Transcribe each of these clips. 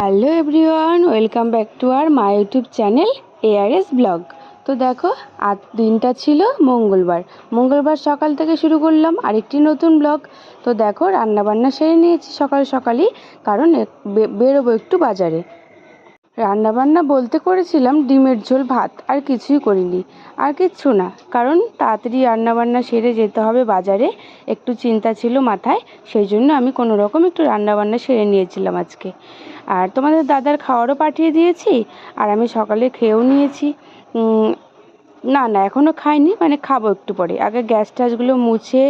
Hello everyone, welcome back to our my YouTube channel ARS blog. তো দেখো, আজ দিনটা ছিল মঙ্গলবার। মঙ্গলবার সকাল থেকে শুরু করলাম আরেকটি নতুন ব্লগ। তো দেখো, রান্নাবান্না সেরে নিয়েছি সকাল সকালই, কারণ বেরোবো একটু বাজারে। রান্নাবান্না বলতে করেছিলাম ডিমের ঝোল, ভাত, আর কিছুই করিনি। আর কিচ্ছু না, কারণ তাড়াতাড়ি রান্নাবান্না সেরে যেতে হবে বাজারে। একটু চিন্তা ছিল মাথায়, সেই জন্য আমি কোনো রকম একটু রান্নাবান্না সেরে নিয়েছিলাম আজকে। আর তোমাদের দাদার খাওয়ারও পাঠিয়ে দিয়েছি, আর আমি সকালে খেয়েও নিয়েছি। না না এখনও খাইনি মানে খাব একটু পরে। আগে গ্যাস ট্যাসগুলো মুছে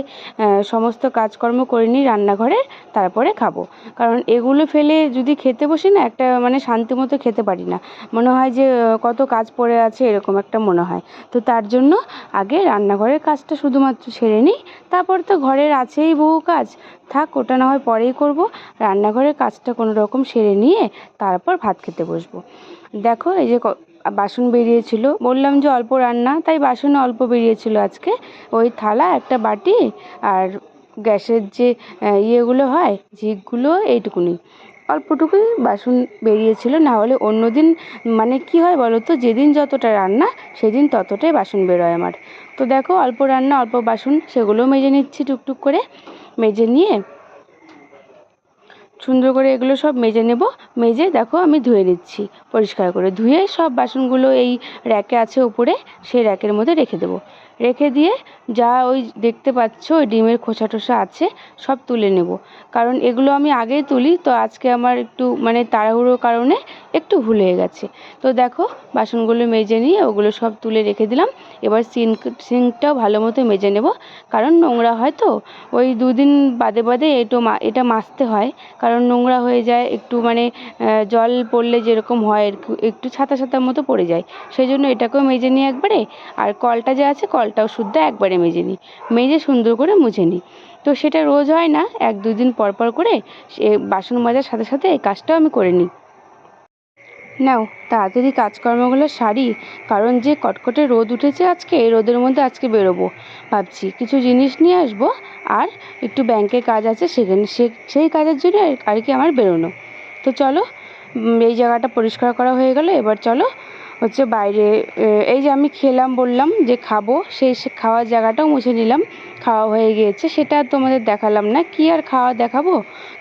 সমস্ত কাজকর্ম করে নিই রান্নাঘরে, তারপরে খাব। কারণ এগুলো ফেলে যদি খেতে বসি না, একটা মানে শান্তি মতো খেতে পারি না। মনে হয় যে কত কাজ পড়ে আছে, এরকম একটা মনে হয়। তো তার জন্য আগে রান্নাঘরের কাজটা শুধুমাত্র সেরে নিই। তারপর তো ঘরের আছেই বহু কাজ। থাক, ওটা না হয় পরেই করব। রান্নাঘরের কাজটা কোনো রকম সেরে নিয়ে, তারপর ভাত খেতে বসবো। দেখো, এই যে বাসন বেরিয়েছিল। বললাম যে অল্প রান্না, তাই বাসন অল্প বেরিয়েছিল আজকে। ওই থালা, একটা বাটি আর গ্যাসের যে ইয়েগুলো হয়, ঝিকগুলো এইটুকুনি। অল্পটুকুই বাসন বেরিয়েছিল, না হলে অন্য দিন মানে কি হয় বলো তো যেদিন যতটা রান্না, সেদিন ততটাই বাসন বেরোয় আমার। তো দেখো, অল্প রান্না, অল্প বাসন সেগুলোও মেজে নিচ্ছি টুকটুক করে। মেজে নিয়ে সুন্দর করে এগুলো সব মেজে নেব। মেজে দেখো আমি ধুয়ে নিচ্ছি। পরিষ্কার করে ধুয়ে সব বাসনগুলো এই র্যাকে আছে উপরে, সেই র্যাকের মধ্যে রেখে দেবো। রেখে দিয়ে যা ওই দেখতে পাচ্ছ, ওই ডিমের খোসা টোসা আছে, সব তুলে নেব। কারণ এগুলো আমি আগেই তুলি, তো আজকে আমার একটু মানে তাড়াহুড়োর কারণে একটু ভুল হয়ে গেছে। তো দেখো, বাসনগুলো মেজে নিয়ে ওগুলো সব তুলে রেখে দিলাম। এবার সিঙ্ক, সিঙ্কটাও ভালো মতো মেজে নেব। কারণ নোংরা হয় তো, ওই দুদিন বাদে বাদে এটো এটা মাজতে হয়। কারণ নোংরা হয়ে যায়, একটু মানে জল পড়লে যেরকম হয়, একটু- ছাতা ছাতার মতো পড়ে যায়। সেই জন্য এটাকেও মেজে নিই একবারে। আর কলটা যে আছে কলটাও শুদ্ধ, একবারে মেজে নিই। মেজে সুন্দর করে মুছে নিই। তো সেটা রোজ হয় না, এক দুদিন পর পর করে সে বাসন মাজার সাথে সাথে এই কাজটাও আমি করে নিই। নাও, তাড়াতাড়ি কাজকর্মগুলো সারি, কারণ যে কটকটে রোদ উঠেছে আজকে, এই রোদের মধ্যে আজকে বেরোবো। ভাবছি কিছু জিনিস নিয়ে আসব, আর একটু ব্যাংকের কাজ আছে সেখানে, সে, সেই কাজের জন্য আর কি আমার বেরোনো। তো চলো এই জায়গাটা পরিষ্কার করা হয়ে গেল, এবার চলো হচ্ছে বাইরে এই যে আমি খেলাম, বললাম যে খাব, সেই খাওয়ার জায়গাটাও মুছে নিলাম, খাওয়া হয়ে গিয়েছে, সেটা তোমাদের দেখালাম না, কি আর খাওয়া দেখাবো?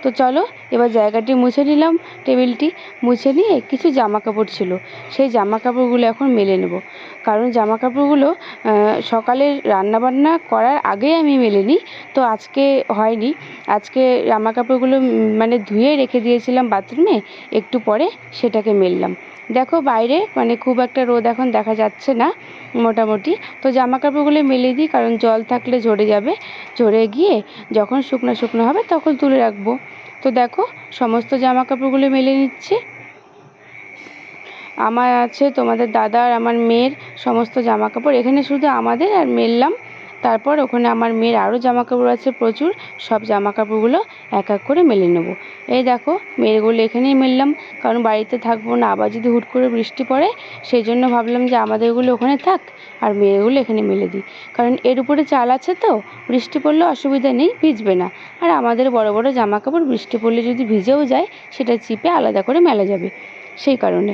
তো চলো, এবার জায়গাটি মুছে নিলাম, টেবিলটি মুছে নিয়ে কিছু জামা কাপড় ছিল, সেই জামা কাপড়গুলো এখন মেলে নেব, কারণ জামা কাপড়গুলো সকালে রান্নাবান্না করার আগেই আমি মেলে নিই, তো আজকে হয়নি, আজকে জামা কাপড়গুলো মানে ধুয়ে রেখে দিয়েছিলাম বাথরুমে, একটু পরে সেটাকে মেললাম। দেখো বাইরে মানে খুব একটা রোদ এখন দেখা যাচ্ছে না, মোটামুটি। তো জামা কাপড়গুলো মেলে দিই, কারণ জল থাকলে ঝরে যাবে। ঝরে গিয়ে যখন শুকনো শুকনো হবে তখন তুলে রাখব। তো দেখো, সমস্ত জামা কাপড়গুলো মেলে নিচ্ছি। আমার আছে তোমাদের দাদা আর আমার মেয়ের সমস্ত জামা কাপড় এখানে শুধু আমাদের আর মেললাম। তারপর ওখানে আমার মেয়ের আরও জামা কাপড় আছে প্রচুর, সব জামা কাপড়গুলো এক এক করে মেলে নেব। এই দেখো মেয়েরগুলো এখানেই মেললাম, কারণ বাড়িতে থাকব না, আবার যদি হুট করে বৃষ্টি পড়ে সেই জন্য ভাবলাম যে আমাদেরগুলো ওখানে থাক আর মেয়েরগুলো এখানে মেলে দিই। কারণ এর উপরে চাল আছে তো, বৃষ্টি পড়লে অসুবিধা নেই, ভিজবে না। আর আমাদের বড় বড় জামা কাপড় বৃষ্টি পড়লে যদি ভিজেও যায়, সেটা চিপে আলাদা করে মেলা যাবে, সেই কারণে।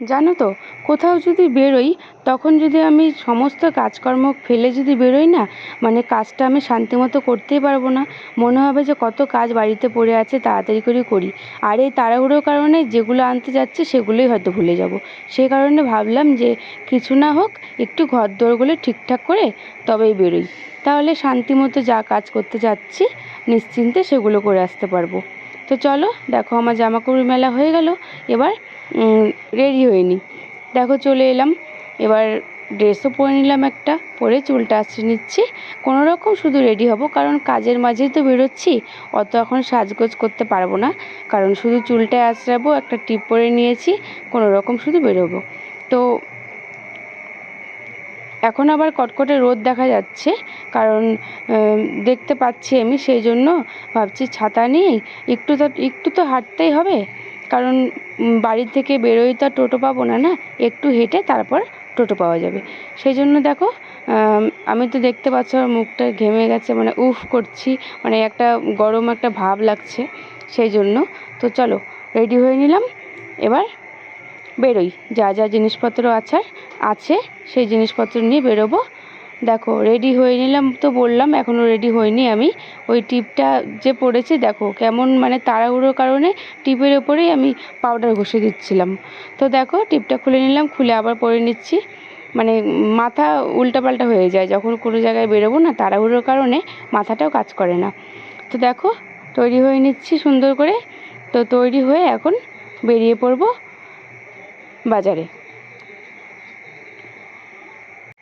জানো তো, কোথাও যদি বেরোই, তখন যদি আমি সমস্ত কাজকর্ম ফেলে যদি বেরোই না মানে কাজটা আমি শান্তি মতো করতেই পারব না। মনে হবে যে কত কাজ বাড়িতে পড়ে আছে, তাড়াতাড়ি করে করি। আর এই তাড়াহুড়োর কারণে যেগুলো আনতে যাচ্ছি, সেগুলোই হয়তো ভুলে যাব। সেই কারণে ভাবলাম যে কিছু না হোক, একটু ঘর দোরগুলো ঠিকঠাক করে তবেই বেরোই। তাহলে শান্তি মতো যা কাজ করতে যাচ্ছি, নিশ্চিন্তে সেগুলো করে আসতে পারব। তো চলো, দেখো আমার জামা কাপড় মেলা হয়ে গেল। এবার রেডি হয়ে নিই দেখো চলে এলাম। এবার ড্রেসও পরে নিলাম একটা, পরে চুলটা আঁচড়ে নিচ্ছি। কোনো রকম শুধু রেডি হব, কারণ কাজের মাঝেই তো বেরোচ্ছি। অত এখন সাজগোজ করতে পারব না, কারণ শুধু চুলটায় আঁচড়াবো, একটা টিপ পরে নিয়েছি, কোনো রকম শুধু বেরোবো। তো এখন আবার কটকটে রোদ দেখা যাচ্ছে, কারণ দেখতে পাচ্ছি আমি, সেই জন্য ভাবছি ছাতা নিয়েই একটু তো একটু তো হাঁটতেই হবে। কারণ বাড়ি থেকে বেরোই তো আর টোটো পাবো না না? একটু হেঁটে তারপর টোটো পাওয়া যাবে। সেই জন্য দেখো, আমি তো দেখতে পাচ্ছ আমার মুখটা ঘেমে গেছে মানে উফ করছি মানে একটা গরম একটা ভাব লাগছে, সেই জন্য। তো চলো, রেডি হয়ে নিলাম, এবার বেরোই। যা যা জিনিসপত্র আছার, আছে, সেই জিনিসপত্র নিয়ে বেরোবো। দেখো রেডি হয়ে নিলাম তো বললাম এখনও রেডি হয়নি আমি। ওই টিপটা যে পড়েছে, দেখো, কেমন মানে তাড়াহুড়োর কারণে টিপের ওপরেই আমি পাউডার ঘষে দিচ্ছিলাম। তো দেখো, টিপটা খুলে নিলাম, খুলে আবার পরে নিচ্ছি। মানে মাথা উল্টাপাল্টা হয়ে যায়, যখন কোনো জায়গায় বেরোবো না, তাড়াহুড়োর কারণে মাথাটাও কাজ করে না। তো দেখো, তৈরি হয়ে নিচ্ছি সুন্দর করে। তো তৈরি হয়ে এখন বেরিয়ে পড়ব বাজারে।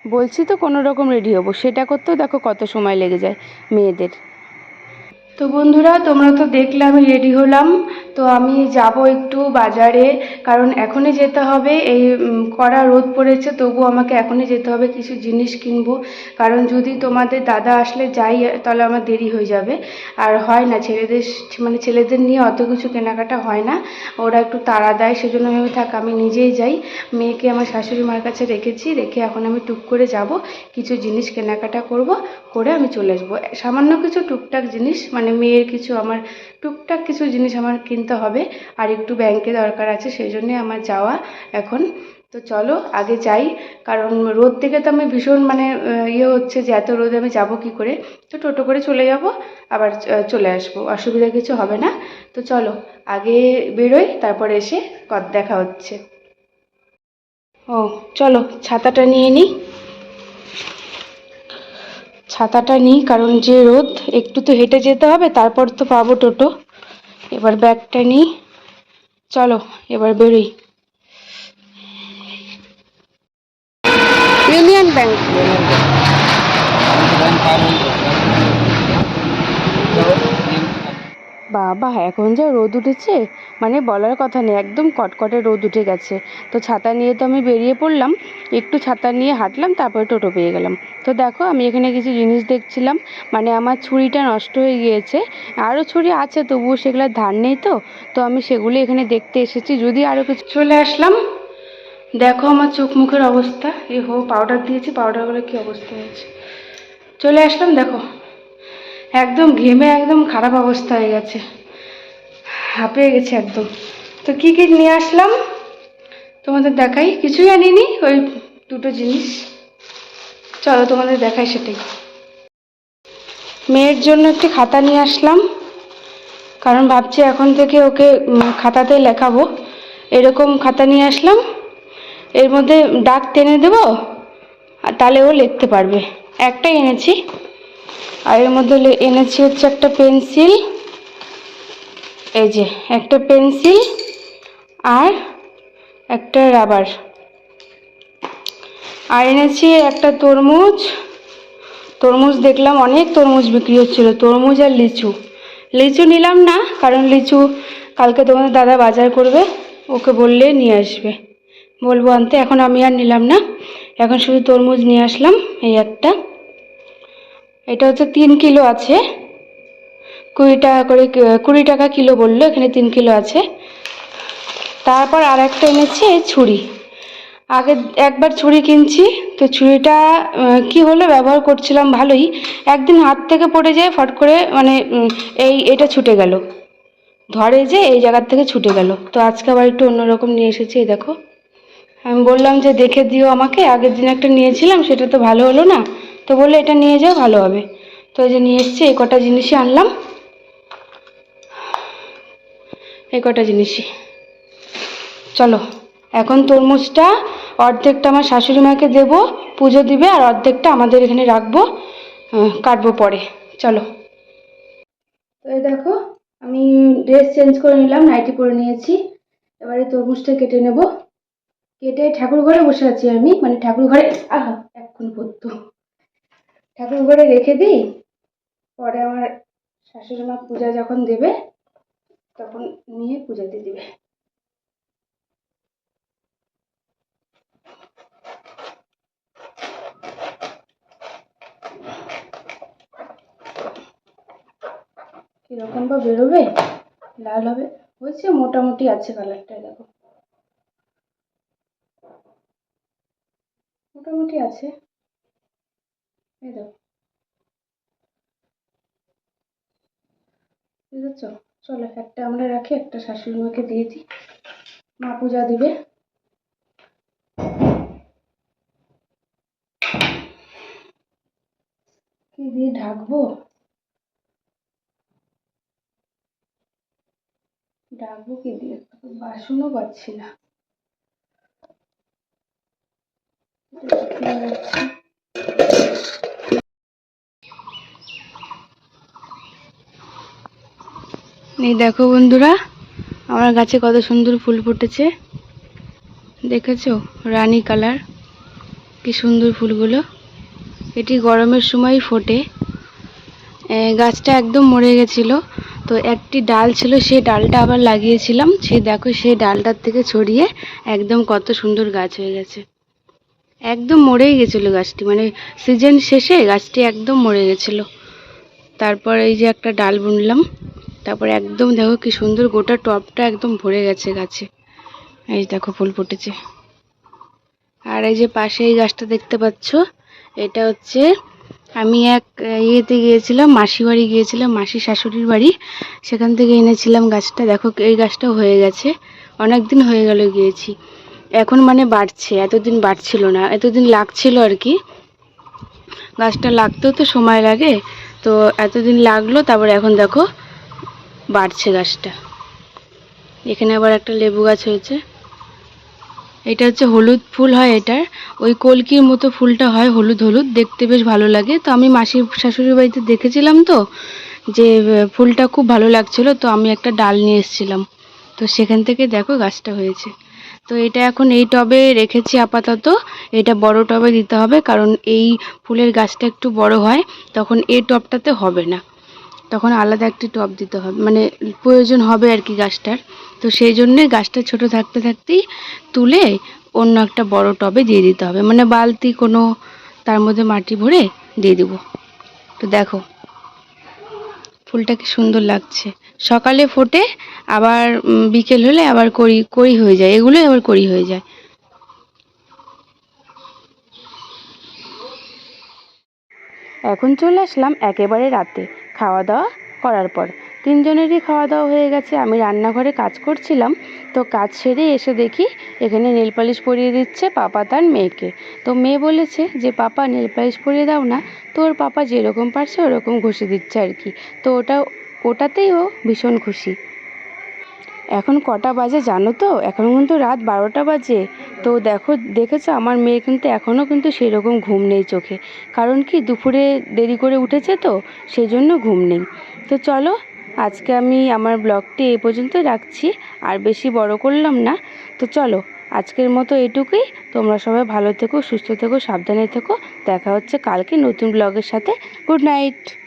বলছি তো কোনো রকম রেডি হব। সেটা করতেও দেখো কত সময় লেগে যায় মেয়েদের। তো বন্ধুরা, তোমরা তো দেখলে আমি রেডি হলাম। তো আমি যাব একটু বাজারে, কারণ এখনই যেতে হবে। এই কড়া রোদ পড়েছে তবু আমাকে এখনই যেতে হবে, কিছু জিনিস কিনবো। কারণ যদি তোমাদের দাদা আসলে যাই, তাহলে আমার দেরি হয়ে যাবে। আর হয় না, ছেলেদের মানে ছেলেদের নিয়ে অত কিছু কেনাকাটা হয় না। ওরা একটু তাড়া দেয়, সেজন্য আমি থাক, আমি নিজেই যাই। মেয়েকে আমার শাশুড়ি মার কাছে রেখেছি, রেখে এখন আমি টুক করে যাব, কিছু জিনিস কেনাকাটা করব, করে আমি চলে আসব। সামান্য কিছু টুকটাক জিনিস মানে মেয়ের কিছু আমার টুকটাক কিছু জিনিস আমার কিনতে হবে, আর একটু ব্যাংকে দরকার আছে সেই জন্যে আমার যাওয়া এখন। তো চলো, আগে যাই, কারণ রোদ থেকে তো আমি ভীষণ মানে ইয়ে হচ্ছে যে এত রোদে আমি যাব কি করে? তো টোটো করে চলে যাব, আবার চলে আসব, অসুবিধা কিছু হবে না। তো চলো, আগে বেরোই, তারপরে এসে দেখা হচ্ছে। ও, চলো, ছাতাটা নিয়ে নিই। ছাতাটা নিই, কারণ যে রোদ, একটু তো হেঁটে যেতে হবে, তারপর তো পাবো টোটো। এবার ব্যাগটা নিই। চলো, এবার বেরোই। Union Bank. বাবা, এখন যা রোদ উঠেছে মানে বলার কথা নেই, একদম কটকটে রোদ উঠে গেছে। তো ছাতা নিয়ে তো আমি বেরিয়ে পড়লাম, একটু ছাতা নিয়ে হাঁটলাম, তারপরে টোটো পেয়ে গেলাম। তো দেখো, আমি এখানে কিছু জিনিস দেখছিলাম মানে আমার ছুরিটা নষ্ট হয়ে গিয়েছে আরও ছুরি আছে, তবুও সেগুলোর ধার নেই তো তো আমি সেগুলো এখানে দেখতে এসেছি, যদি আরও কিছু চলে আসলাম, দেখো আমার চোখ মুখের অবস্থা, এ হো পাউডার দিয়েছি পাউডার করে কী অবস্থা হয়েছে। চলে আসলাম, দেখো। একদম ঘেমে একদম খারাপ অবস্থা হয়ে গেছে। হাঁপিয়ে গেছে একদম। তো কী কী নিয়ে আসলাম? তোমাদের দেখাই। কিছুই আনিনি, ওই দুটো জিনিস। চলো তোমাদের দেখাই সেটাই। মেয়ের জন্য একটি খাতা নিয়ে আসলাম। কারণ ভাবছি এখন থেকে ওকে খাতাতে লেখাবো। এরকম খাতা নিয়ে আসলাম। এর মধ্যে ডাক টেনে দেবো তাহলে ও লিখতে পারবে। একটাই এনেছি। আর এর মধ্যে এনেছি হচ্ছে একটা পেন্সিল। এই যে, একটা পেন্সিল আর একটা রাবার। আর এনেছি একটা তরমুজ। তরমুজ দেখলাম অনেক তরমুজ বিক্রি হচ্ছিল, তরমুজ আর লিচু। লিচু নিলাম না, কারণ লিচু কালকে তোমাদের দাদা বাজার করবে, ওকে বললে নিয়ে আসবে। বলব আনতে, এখন আমি আর নিলাম না। এখন শুধু তরমুজ নিয়ে আসলাম, এই একটা। এটা হচ্ছে তিন কিলো আছে। কুড়ি টাকা করে, কুড়ি টাকা কিলো বলল, এখানে তিন কিলো আছে। তারপর আর একটা এনেছি ছুরি। আগে একবার ছুরি কিনছি, তো ছুরিটা কি হলো, ব্যবহার করছিলাম ভালোই। একদিন হাত থেকে পড়ে যায় ফট করে মানে এই, এটা ছুটে গেল। ধরে যে এই জায়গার থেকে ছুটে গেল। তো আজকে আবার একটু অন্যরকম নিয়ে এসেছি দেখো। আমি বললাম যে দেখে দিও আমাকে, আগের দিন একটা নিয়েছিলাম, সেটা তো ভালো হলো না। তো বলল এটা নিয়ে যাও, ভালো হবে। তো এই যে নিয়ে এসেছি, এই কটা জিনিসই আনলাম। এই কটা জিনিসই। চলো, এখন তরমুজটা অর্ধেকটা আমার শাশুড়ি মাকে দেবো, পুজো দিবে, আর অর্ধেকটা আমাদের এখানে রাখব কাটবো পরে। চলো। তো এই দেখো, আমি ড্রেস চেঞ্জ করে নিলাম নাইটি পরে নিয়েছি। এবারে তরমুজটা কেটে নেব। কেটে ঠাকুর ঘরে বসে আছি আমি মানে ঠাকুর ঘরে, আহা, এক্ষুন পড়তো। ঠাকুর ঘরে রেখে দিই। পরে আমার শাশুড়ি মা পূজা যখন দেবে, তখন নিয়ে পূজাতে দিবে। কীরকম বা বেরোবে? লাল হবে? হয়েছে, মোটামুটি আছে কালারটা দেখো। মোটামুটি আছে। এই দেখো। চলো একটা আমরা রাখি, একটা শাশুড়ি মাকে দিয়ে দিই মা পূজা দিবে। কি দিয়ে ঢাকবো? ঢাকবো কি দিয়ে? বাসনও পাচ্ছি না। এটা শুকিয়ে এই দেখো বন্ধুরা, আমার গাছে কত সুন্দর ফুল ফুটেছে। দেখেছ? রানী কালার। কি সুন্দর ফুলগুলো। এটি গরমের সময় ফোটে। গাছটা একদম মরে গেছিল। তো একটি ডাল ছিল সেই ডালটা আবার লাগিয়েছিলাম। সেই দেখো সেই ডালটার থেকে ছড়িয়ে একদম কত সুন্দর গাছ হয়ে গেছে। একদম মরেই গেছিল গাছটি। মানে সিজন শেষে গাছটি একদম মরে গেছিল। তারপর এই যে একটা ডাল বুনলাম। তারপরে একদম দেখো কি সুন্দর গোটা টবটা একদম ভরে গেছে গাছে। এই দেখো ফুল ফুটেছে। আর এই যে পাশে এই গাছটা দেখতে পাচ্ছ, এটা হচ্ছে আমি এক ইয়েতে গিয়েছিলাম, মাসি বাড়ি গিয়েছিলাম, মাসি শাশুড়ির বাড়ি। সেখান থেকে এনেছিলাম গাছটা। দেখো এই গাছটা হয়ে গেছে। অনেক দিন হয়ে গেল গিয়েছি। এখন মানে বাড়ছে, এতদিন বাড়ছিল না, এতদিন লাগছিল আর কি। গাছটা লাগতেও তো সময় লাগে, তো এতদিন লাগল, তারপর এখন দেখো বাড়ছে গাছটা। এখানে আবার একটা লেবু গাছ হয়েছে। এটা হচ্ছে হলুদ ফুল হয় এটার। ওই কলকির মতো ফুলটা হয় হলুদ হলুদ, দেখতে বেশ ভালো লাগে। তো আমি মাসির শাশুড়ির বাড়িতে দেখেছিলাম তো, যে ফুলটা খুব ভালো লাগছিল, তো আমি একটা ডাল নিয়ে এসেছিলাম। তো সেখান থেকে দেখো গাছটা হয়েছে। তো এটা এখন এই টবে রেখেছি আপাতত। এটা বড় টবে দিতে হবে, কারণ এই ফুলের গাছটা একটু বড় হয়, তখন এই টবটাতে হবে না। তখন আলাদা একটি টব দিতে হবে। মানে প্রয়োজন হবে আর কি গাছটার। তো সেই জন্যে গাছটা ছোট থাকতে থাকতেই তুলে অন্য একটা বড় টবে দিয়ে দিতে হবে। মানে বালতি কোনো তার মধ্যে মাটি ভরে দিয়ে দিব। তো দেখো, ফুলটা কি সুন্দর লাগছে। সকালে ফোটে, আবার বিকেল হলে আবার করি কড়ি হয়ে যায়। এগুলোই আবার করি হয়ে যায়। এখন চলে আসলাম একেবারে রাতে। খাওয়া দাওয়া করার পর। তিনজনেরই খাওয়া দাওয়া হয়ে গেছে। আমি রান্নাঘরে কাজ করছিলাম। তো কাজ সেরে এসে দেখি এখানে নেল পালিশ পরিয়ে দিচ্ছে পাপা তার মেয়েকে। তো মেয়ে বলেছে যে, পাপা, নেল পালিশ পরিয়ে দাও না। তো ওর পাপা যেরকম পারছে ওরকম ঘষে দিচ্ছে আর কি তো ওটা, ওটাতেই ও ভীষণ খুশি। এখন কটা বাজে জানো তো? এখন কিন্তু রাত বারোটা বাজে। তো দেখো, দেখেছ? আমার মেয়ে কিন্তু এখনও কিন্তু সেরকম ঘুম নেই চোখে। কারণ কি, দুপুরে দেরি করে উঠেছে তো সেই জন্য ঘুম নেই। তো চলো, আজকে আমি আমার ব্লগটি এ পর্যন্ত রাখছি। আর বেশি বড় করলাম না। তো চলো, আজকের মতো এটুকুই। তোমরা সবাই ভালো থেকো, সুস্থ থেকো, সাবধানে থেকো। দেখা হচ্ছে কালকে নতুন ব্লগের সাথে। Good night!